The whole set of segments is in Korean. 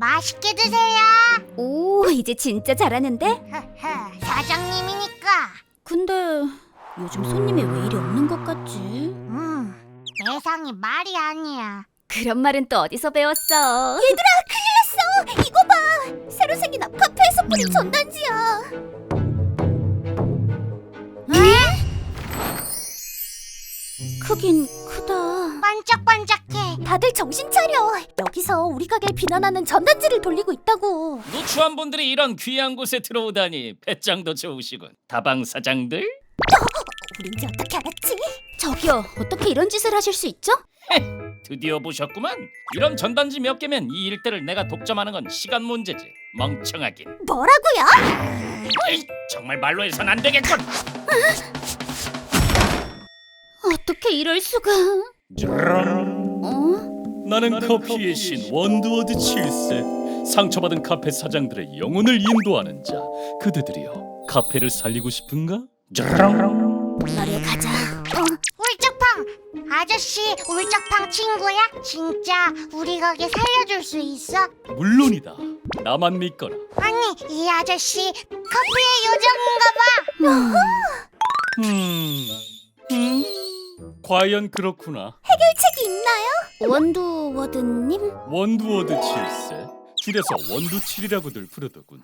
맛있게 드세요. 오, 이제 진짜 잘하는데? 사장님이니까. 근데 요즘 손님이 왜 이리 없는 것 같지? 음, 매상이 말이 아니야. 그런 말은 또 어디서 배웠어? 얘들아, 큰일 났어! 이거 봐! 새로 생긴 앞 카페에서 뿌린 전단지야. 크긴 크다. 반짝반짝해. 다들 정신 차려. 여기서 우리 가게를 비난하는 전단지를 돌리고 있다고. 누추한 분들이 이런 귀한 곳에 들어오다니 배짱도 좋으시군. 다방 사장들? 우린 이제 어떻게 알았지? 저기요, 어떻게 이런 짓을 하실 수 있죠? 드디어 보셨구만. 이런 전단지 몇 개면 이 일대를 내가 독점하는 건 시간 문제지. 멍청하긴. 뭐라고요? 어이, 정말 말로 해선 안 되겠군. 어떻게 이럴 수가? 어? 나는 커피의 신 원드워드 칠세. 상처받은 카페 사장들의 영혼을 인도하는 자. 그대들이여, 카페를 살리고 싶은가? 쩌렁. 너를 가자. 어, 울적팡 아저씨 울적팡 친구야? 진짜 우리 가게 살려줄 수 있어? 물론이다. 나만 믿거라. 아니 이 아저씨 커피의 요정인가 봐. 음. 음. 과연 그렇구나. 책이 있나요? 원두워드님? 원두워드 칠세. 줄여서 원두칠이라고들 부르더군.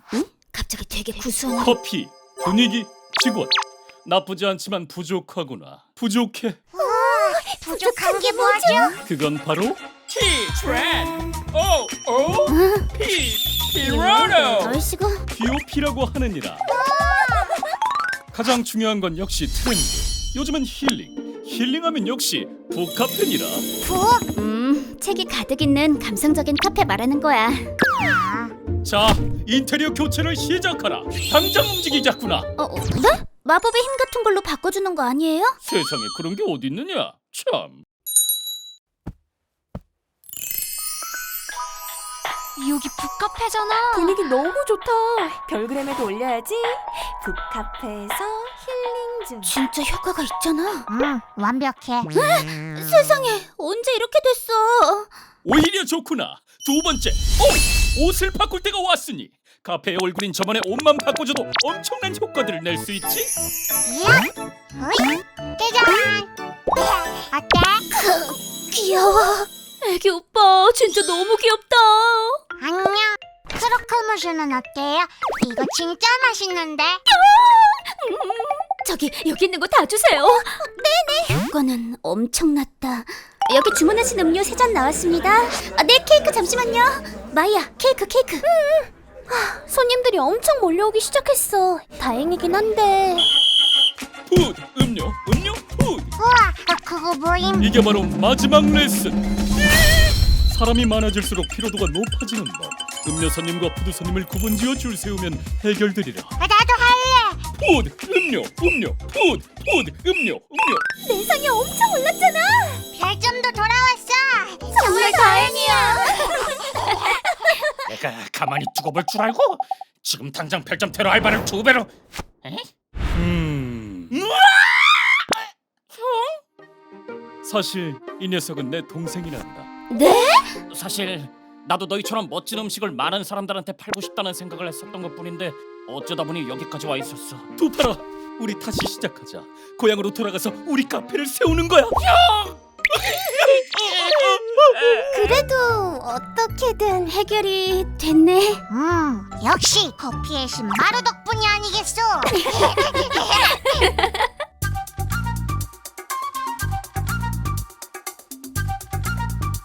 갑자기 되게 구수한. 커피, 분위기, 직원. 나쁘지 않지만 부족하구나. 부족해. 부족한 게 뭐죠? 그건 바로 티 트렌. 오, 오. 피, 피라노. 얼씨구. POP라고 하느니라. 가장 중요한 건 역시 트렌드. 요즘은 힐링. 힐링하면 역시 북카페니라. 부? 음, 책이 가득 있는 감성적인 카페 말하는 거야. 아, 자, 인테리어 교체를 시작하라. 당장 움직이자꾸나. 어, 어, 네? 마법의 힘 같은 걸로 바꿔주는 거 아니에요? 세상에 그런 게 어디 있느냐? 참. 여기 북카페잖아. 분위기 너무 좋다. 별그램에도 올려야지. 북카페에서 중. 진짜 효과가 있잖아. 음 완벽해. 세상에, 언제 이렇게 됐어? 오히려 좋구나. 두 번째, 오! 옷을 바꿀 때가 왔으니 카페의 얼굴인 저번에 옷만 바꿔줘도 엄청난 효과들을 낼 수 있지. 야, 어이, 짜잔. 어때? 귀여워. 애기 오빠, 진짜 너무 귀엽다. 안녕. 크로커무슈는 어때요? 이거 진짜 맛있는데. 저기 여기 있는 거 다 주세요. 네네. 효과는 엄청났다. 여기 주문하신 음료 세 잔 나왔습니다. 아, 네 케이크 잠시만요. 마이야 케이크 케이크. 하, 손님들이 엄청 몰려오기 시작했어. 다행이긴 한데. 푸드, 음료, 음료, 푸드. 우와, 어, 그거 뭐임? 이게 바로 마지막 레슨. 사람이 많아질수록 피로도가 높아지는 법. 음료 손님과 푸드 손님을 구분지어 줄 세우면 해결되리라. 아, 나도. 푸드, 음료, 음료, 푸드, 푸드, 음료, 음료. 내상이 엄청 올랐잖아. 별점도 돌아왔어. 정말 다행이야. 내가 가만히 두고 볼 줄 알고 지금 당장 별점 테러 알바를 두 배로. 에? 음. 사실 이 녀석은 내 동생이란다. 네? 사실 나도 너희처럼 멋진 음식을 많은 사람들한테 팔고 싶다는 생각을 했었던 것뿐인데 어쩌다 보니 여기까지 와 있었어. 두팔아, 우리 다시 시작하자. 고향으로 돌아가서 우리 카페를 세우는 거야. 그래도 어떻게든 해결이 됐네. 음, 역시 커피의 신 마루 덕분이 아니겠소.